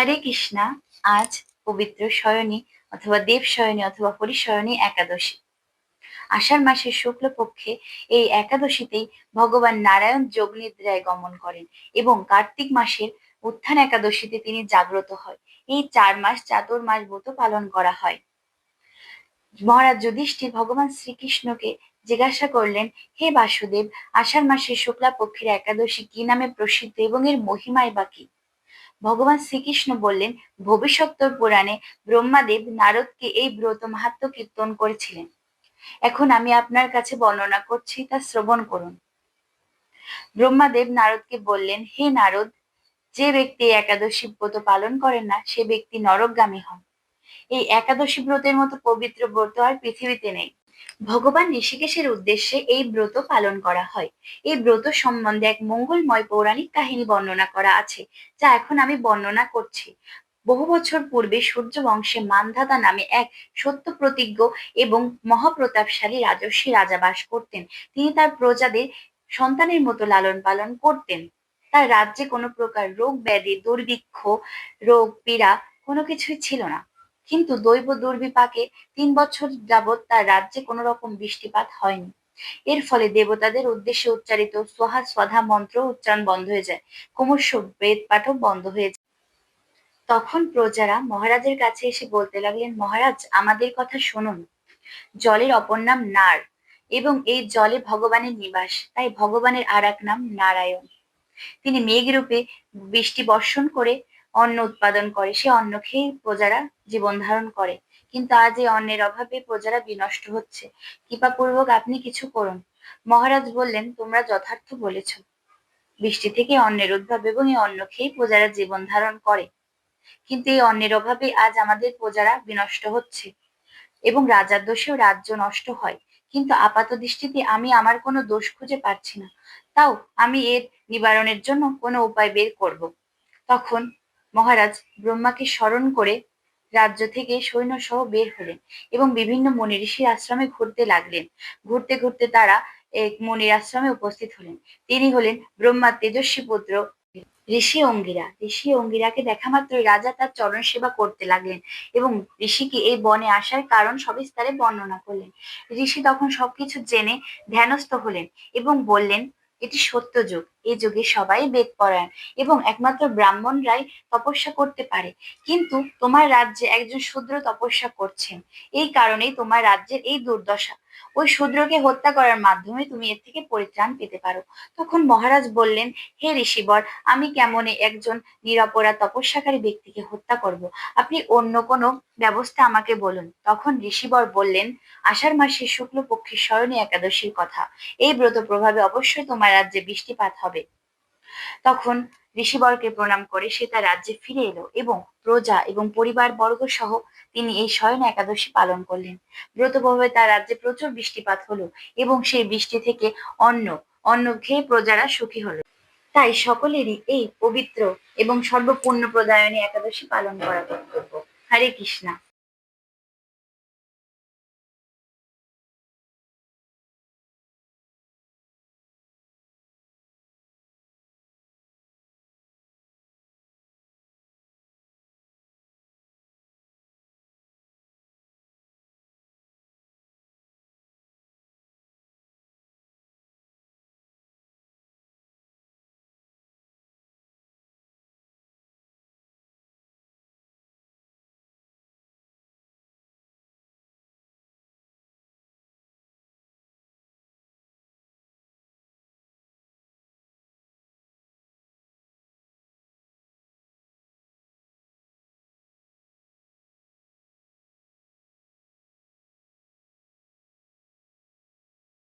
হরে কৃষ্ণা। আজ পবিত্র শয়নী অথবা দেব শয়নী অথবা হরিশয়নী একাদশী। আষাঢ় মাসের শুক্লপক্ষে এই একাদশীতেই ভগবান নারায়ণ যোগ নিদ্রায় গমন করেন এবং কার্তিক মাসের উত্থান একাদশীতে তিনি জাগ্রত হয়। এই চার মাস চাতুর্মাস ব্রত পালন করা হয়। মহারাজ যুধিষ্ঠির ভগবান শ্রীকৃষ্ণকে জিজ্ঞাসা করলেন, হে বাসুদেব, আষাঢ় মাসের শুক্লা পক্ষের একাদশী কি নামে প্রসিদ্ধ এবং এর মহিমায় বা কি? ভগবান শ্রীকৃষ্ণ বললেন ভবিষ্যত্তর পুরাণে ব্রহ্মাদেব নারদকে এই ব্রত মাহাত্ম কীর্তন করেছিলেন। এখন আমি আপনার কাছে বর্ণনা করছি, তা শ্রবণ করুন। ব্রহ্মাদেব নারদকে বললেন, হে নারদ, যে ব্যক্তি একাদশী ব্রত পালন করেন না, সে ব্যক্তি নরকগামী হন। এই একাদশী ব্রতের মতো পবিত্র ব্রত আর পৃথিবীতে নেই। ভগবান ঋষিকেশের উদ্দেশ্যে এই ব্রত পালন করা হয়। এই ব্রত সম্বন্ধে এক মঙ্গলময় পৌরাণিক কাহিনী বর্ণনা করা আছে, যা এখন আমি বর্ণনা করছি। বহু বছর পূর্বে সূর্য বংশে মানধাতা নামে এক সত্য প্রতিজ্ঞ এবং মহাপ্রতাপশালী রাজস্বী রাজা বাস করতেন। তিনি তার প্রজাদের সন্তানের মতো লালন পালন করতেন। তার রাজ্যে কোনো প্রকার রোগ ব্যাধি, দুর্ভিক্ষ, রোগ, পীড়া কোনো কিছুই ছিল না। কিন্তু দৈব দুর্বিপাকে তিন বছর যাবৎ তার রাজ্যে কোনো রকম বৃষ্টিপাত হয়নি। এর ফলে দেবতাদের উদ্দেশ্যে উচ্চারিত সোহা স্বধা মন্ত্র উচ্চারণ বন্ধ হয়ে যায়। ক্রমশ বেদ পাঠও বন্ধ হয়ে যায়। তখন প্রজারা মহারাজের কাছে এসে বলতে লাগলেন, মহারাজ, আমাদের কথা শুনুন। জলের অপর নাম নার এবং এই জলে ভগবানের নিবাস। তাই ভগবানের আর এক নাম নারায়ণ। তিনি মেঘ রূপে বৃষ্টি বর্ষণ করে অন্ন উৎপাদন করে, সে অন্ন খেয়ে প্রজারা জীবন ধারণ করে। কিন্তু আজ এই অন্নের অভাবে প্রজারা বিনষ্ট হচ্ছে। কৃপাপূর্বক আপনি কিছু করুন। মহারাজ বললেন, তোমরা যথার্থ বলেছ। বৃষ্টি থেকে অন্নের উদ্ভব এবং এই অন্ন খেয়ে প্রজারা জীবন ধারণ করে। কিন্তু এই অন্নের অভাবে আজ আমাদের প্রজারা বিনষ্ট হচ্ছে এবং রাজার দোষেও রাজ্য নষ্ট হয়। কিন্তু আপাত দৃষ্টিতে আমি আমার কোনো দোষ খুঁজে পাচ্ছি না। তাও আমি এর নিবারণের জন্য কোনো উপায় বের করব। তখন মহারাজ ব্রহ্মাকে স্মরণ করে রাজ্য থেকে সৈন্য সহ বের হলেন এবং বিভিন্ন মনি ঋষির আশ্রমে ঘুরতে লাগলেন। ঘুরতে ঘুরতে তারা এক মনির আশ্রমে উপস্থিত হলেন। তিনি হলেন ব্রহ্মার তেজস্বী পুত্র ঋষি অঙ্গিরা। ঋষি অঙ্গিরাকে দেখা মাত্রই রাজা তার চরণ সেবা করতে লাগলেন এবং ঋষিকে এই বনে আসার কারণ সবিস্তারে বর্ণনা করলেন। ঋষি তখন সবকিছু জেনে ধ্যানস্থ হলেন এবং বললেন, এটি সত্য যুগ এই যুগে সবাই বেদ পরায়ণ এবং একমাত্র ব্রাহ্মণরাই তপস্যা করতে পারে। কিন্তু তোমার রাজ্যে একজন শূদ্র তপস্যা করছেন। এই কারণেই তোমার রাজ্যের এই দুর্দশা। ওই শূদ্রকে হত্যা করার মাধ্যমে তুমি এর থেকে পরিত্রাণ পেতে পারো। তখন মহারাজ বললেন, হে ঋষিবর, আমি কেমনে একজন নিরপরাধ তপস্যাকারী ব্যক্তিকে হত্যা করব? আপনি অন্য কোনো ব্যবস্থা আমাকে বলুন। তখন ঋষিবর বললেন, আষাঢ় মাসের শুক্লপক্ষের স্মরণী একাদশীর কথা। এই ব্রত প্রভাবে অবশ্যই তোমার রাজ্যে বৃষ্টিপাত হবে। তখন ঋষিবরকে প্রণাম করে সে তার রাজ্যে ফিরে এলো এবং প্রজা এবং পরিবার বর্গ সহ তিনি এই শয়ন একাদশী পালন করলেন। ব্রত প্রভাবে তার রাজ্যে প্রচুর বৃষ্টিপাত হলো এবং সেই বৃষ্টি থেকে অন্ন অন্ন খেয়ে প্রজারা সুখী হলো। তাই সকলেরই এই পবিত্র এবং সর্বপূর্ণ প্রদায়নী একাদশী পালন করা কর্তব্য। হরে কৃষ্ণা।